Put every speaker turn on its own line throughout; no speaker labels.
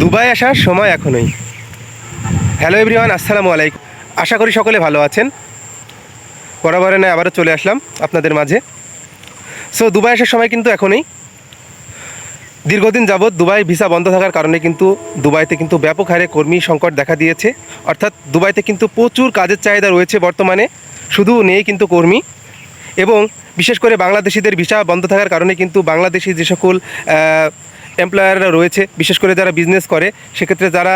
Dubai আসার সময় এখনই। হ্যালো এভরিওয়ান আসসালামু আলাইকুম। আশা করি সকলে ভালো আছেন। বরাবরে নয় আবারও চলে আসলাম আপনাদের মাঝে। সো দুবাই আসার সময় কিন্তু এখনই। দীর্ঘদিন যাবৎ দুবাই ভিসা বন্ধ থাকার কারণে কিন্তু দুবাইতে কিন্তু ব্যাপক হারে কর্মী সংকট দেখা দিয়েছে। অর্থাৎ দুবাইতে কিন্তু প্রচুর কাজের চাহিদা রয়েছে বর্তমানে। শুধু নেই কিন্তু কর্মী। এবং বিশেষ করে বাংলাদেশিদের ভিসা বন্ধ থাকার কারণে কিন্তু বাংলাদেশি যে সকল এমপ্লয়াররা রয়েছে, বিশেষ করে যারা বিজনেস করে, সেক্ষেত্রে যারা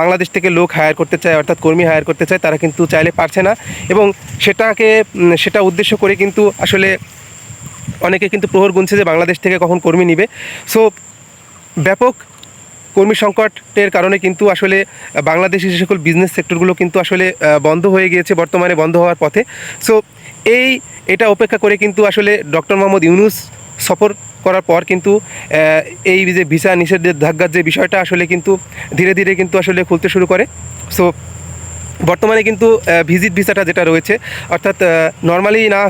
বাংলাদেশ থেকে লোক হায়ার করতে চায়, অর্থাৎ কর্মী হায়ার করতে চায়, তারা কিন্তু চাইলে পারছে না। এবং সেটাকে সেটা উদ্দেশ্য করে কিন্তু আসলে অনেকে কিন্তু প্রহর গুনছে যে বাংলাদেশ থেকে কখন কর্মী নিবে। সো ব্যাপক কর্মী সংকটের কারণে কিন্তু আসলে বাংলাদেশি যে সকল বিজনেস সেক্টরগুলো কিন্তু আসলে বন্ধ হয়ে গিয়েছে, বর্তমানে বন্ধ হওয়ার পথে। সো এই, এটা অপেক্ষা করে কিন্তু আসলে ডক্টর মোহাম্মদ ইউনুস সফর করার পর কিন্তু এই যে ভিসা নিষেধের নিষেধাজ্ঞার যে বিষয়টা আসলে কিন্তু ধীরে ধীরে কিন্তু আসলে খুলতে শুরু করে। সো বর্তমানে কিন্তু ভিজিট ভিসাটা যেটা রয়েছে, অর্থাৎ নর্মালি না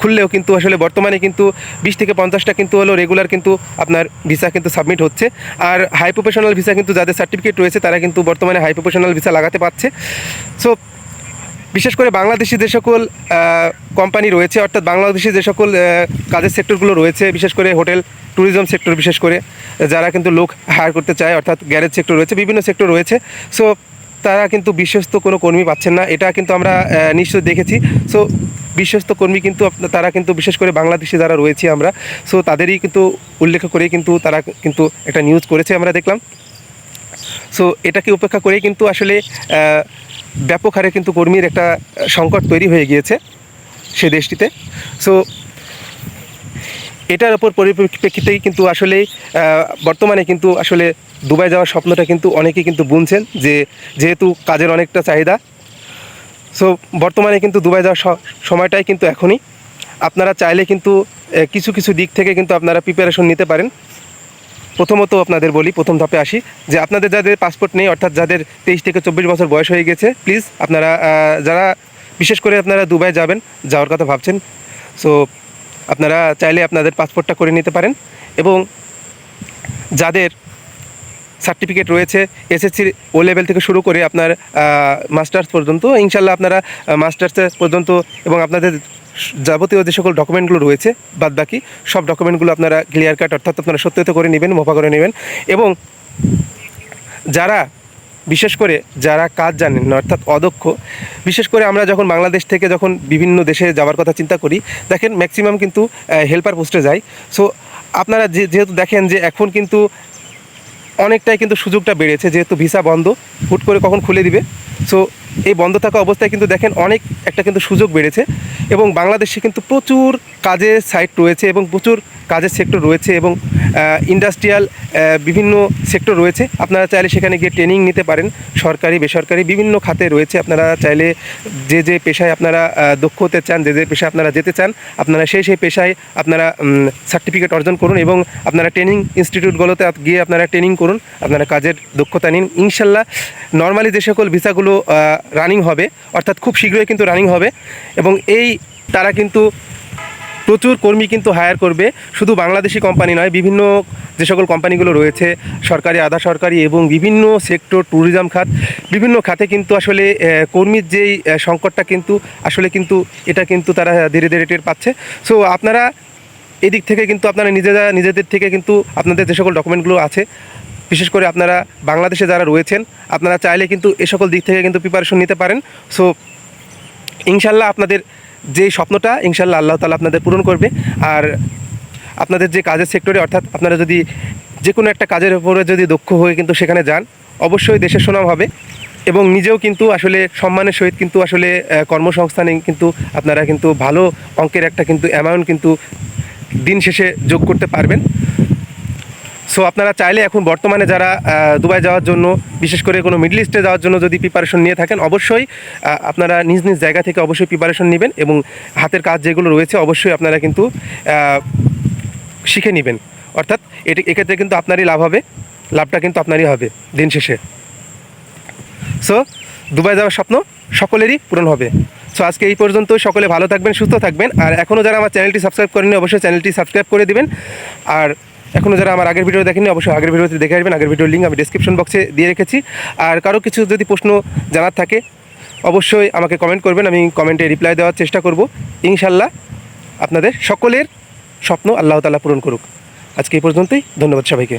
খুললেও কিন্তু আসলে বর্তমানে কিন্তু বিশ থেকে পঞ্চাশটা কিন্তু হলো রেগুলার কিন্তু আপনার ভিসা কিন্তু সাবমিট হচ্ছে। আর হাই প্রফেশনাল ভিসা কিন্তু যাদের সার্টিফিকেট রয়েছে, তারা কিন্তু বর্তমানে হাই প্রফেশনাল ভিসা লাগাতে পারছে। সো বিশেষ করে বাংলাদেশি যে সকল কোম্পানি রয়েছে, অর্থাৎ বাংলাদেশি যে সকল কাজের সেক্টরগুলো রয়েছে, বিশেষ করে হোটেল ট্যুরিজম সেক্টর বিশেষ করে, যারা কিন্তু লোক হায়ার করতে চায়, অর্থাৎ গ্যারেজ সেক্টর রয়েছে, বিভিন্ন সেক্টর রয়েছে। সো তারা কিন্তু বিশ্বস্ত কোনো কর্মী পাচ্ছেন না, এটা কিন্তু আমরা নিশ্চয় দেখেছি। সো বিশ্বস্ত কর্মী কিন্তু তারা কিন্তু বিশেষ করে বাংলাদেশি যারা রয়েছি আমরা সো তাদেরই কিন্তু উল্লেখ করে কিন্তু তারা কিন্তু একটা নিউজ করেছে আমরা দেখলাম। সো এটাকে উপেক্ষা করেই কিন্তু আসলে ব্যাপক হারে কিন্তু কর্মীর একটা সংকট তৈরি হয়ে গিয়েছে সে দেশটিতে। সো এটার ওপর পরিপ্রেক্ষিতেই কিন্তু আসলে বর্তমানে কিন্তু আসলে দুবাই যাওয়ার স্বপ্নটা কিন্তু অনেকেই কিন্তু বুনছেন যে, যেহেতু কাজের অনেকটা চাহিদা। সো বর্তমানে কিন্তু দুবাই যাওয়ার সময়টাই কিন্তু এখনই। আপনারা চাইলে কিন্তু কিছু কিছু দিক থেকে কিন্তু আপনারা প্রিপারেশন নিতে পারেন। প্রথমত আপনাদের বলি, প্রথম ধাপে আসি, যে আপনাদের যাদের পাসপোর্ট নেই, অর্থাৎ যাদের তেইশ থেকে চব্বিশ বছর বয়স হয়ে গেছে প্লিজ আপনারা যারা, বিশেষ করে আপনারা দুবাই যাবেন, যাওয়ার কথা ভাবছেন সো আপনারা চাইলে আপনাদের পাসপোর্টটা করে নিতে পারেন, এবং যাদের সার্টিফিকেট রয়েছে এসএসসির ও লেভেল থেকে শুরু করে আপনার মাস্টার্স পর্যন্ত, ইনশাল্লাহ আপনারা মাস্টার্স পর্যন্ত এবং আপনাদের যাবতীয় যে সকল ডকুমেন্টগুলো রয়েছে বাদ বাকি সব ডকুমেন্টগুলো আপনারা ক্লিয়ার কাট অর্থাৎ আপনারা সত্যতা করে নেবেন মোফা করে নেবেন এবং যারা, বিশেষ করে যারা কাজ জানেন না, অর্থাৎ অদক্ষ, বিশেষ করে আমরা যখন বাংলাদেশ থেকে যখন বিভিন্ন দেশে যাওয়ার কথা চিন্তা করি, দেখেন ম্যাক্সিমাম কিন্তু হেল্পার পোস্টে যায়। সো আপনারা যে, যেহেতু দেখেন যে এখন কিন্তু অনেকটাই কিন্তু সুযোগটা বেড়েছে, যেহেতু ভিসা বন্ধ, হুট করে কখন খুলে দিবে। সো এই বন্ধ থাকা অবস্থায় কিন্তু দেখেন অনেক একটা কিন্তু সুযোগ বেড়েছে। এবং বাংলাদেশে কিন্তু প্রচুর কাজের সাইট রয়েছে এবং প্রচুর কাজের সেক্টর রয়েছে এবং ইন্ডাস্ট্রিয়াল বিভিন্ন সেক্টর রয়েছে। আপনারা চাইলে সেখানে গিয়ে ট্রেনিং নিতে পারেন। সরকারি, বেসরকারি বিভিন্ন খাতে রয়েছে। আপনারা চাইলে যে যে পেশায় আপনারা দক্ষ হতে চান, যে যে পেশায় আপনারা যেতে চান, আপনারা সেই সেই পেশায় আপনারা সার্টিফিকেট অর্জন করুন এবং আপনারা ট্রেনিং ইনস্টিটিউটগুলোতে গিয়ে আপনারা ট্রেনিং করুন। আপনারা কাজের দক্ষতা নিন। ইনশাল্লাহ নর্মালি যে সকল ভিসাগুলো রানিং হবে, অর্থাৎ খুব শীঘ্রই কিন্তু রানিং হবে এবং এই তারা কিন্তু প্রচুর কর্মী কিন্তু হায়ার করবে। শুধু বাংলাদেশি কোম্পানি নয়, বিভিন্ন যে সকল কোম্পানিগুলো রয়েছে, সরকারি, আধা সরকারি এবং বিভিন্ন সেক্টর ট্যুরিজম খাত, বিভিন্ন খাতে কিন্তু আসলে কর্মীর যেই সংকটটা কিন্তু, আসলে কিন্তু এটা কিন্তু তারা ধীরে ধীরে টের পাচ্ছে। সো আপনারা এদিক থেকে কিন্তু আপনারা নিজেরা, নিজেদের থেকে কিন্তু আপনাদের যে সকল ডকুমেন্টগুলো আছে, বিশেষ করে আপনারা বাংলাদেশে যারা রয়েছেন, আপনারা চাইলে কিন্তু এ সকল দিক থেকে কিন্তু প্রিপারেশন নিতে পারেন। সো ইনশাল্লাহ আপনাদের যে স্বপ্নটা, ইনশাল্লাহ আল্লাহ তালা আপনাদের পূরণ করবে। আর আপনাদের যে কাজের সেক্টরে অর্থাৎ আপনারা যদি যে কোনো একটা কাজের উপরে যদি দক্ষ হয়ে কিন্তু সেখানে যান, অবশ্যই দেশের সুনাম হবে। এবং নিজেও কিন্তু আসলে সম্মানের সহিত কিন্তু আসলে কর্মসংস্থানে কিন্তু আপনারা কিন্তু ভালো অঙ্কের একটা কিন্তু অ্যামাউন্ট কিন্তু দিন শেষে যোগ করতে পারবেন। সো আপনারা চাইলে এখন বর্তমানে যারা দুবাই যাওয়ার জন্য, বিশেষ করে কোনো মিডল ইস্টে যাওয়ার জন্য যদি প্রিপারেশন নিয়ে থাকেন, অবশ্যই আপনারা নিজ নিজ জায়গা থেকে অবশ্যই প্রিপারেশন নেবেন এবং হাতের কাজ যেগুলো রয়েছে, অবশ্যই আপনারা কিন্তু শিখে নেবেন। অর্থাৎ, এটি, এক্ষেত্রে কিন্তু আপনারই লাভ হবে, লাভটা কিন্তু আপনারই হবে দিন শেষে। সো দুবাই যাওয়ার স্বপ্ন সকলেরই পূরণ হবে। সো আজকে এই পর্যন্ত সকলে ভালো থাকবেন, সুস্থ থাকবেন, আর এখনও যারা আমার চ্যানেলটি সাবস্ক্রাইব করেনি অবশ্যই চ্যানেলটি সাবস্ক্রাইব করে দিবেন। আর এখনও যারা আমার আগের ভিডিও দেখেনি অবশ্যই আগের ভিডিওতে দেখে আসবেন। আগের ভিডিওর লিঙ্ক আমি ডিসক্রিপশন বক্সে দিয়ে রেখেছি। আর কারও কিছু যদি প্রশ্ন জানার থাকে, অবশ্যই আমাকে কমেন্ট করবেন, আমি কমেন্টে রিপ্লাই দেওয়ার চেষ্টা করব। ইনশাল্লাহ আপনাদের সকলের স্বপ্ন আল্লাহ তালা পূরণ করুক। আজকে এই পর্যন্তই, ধন্যবাদ সবাইকে।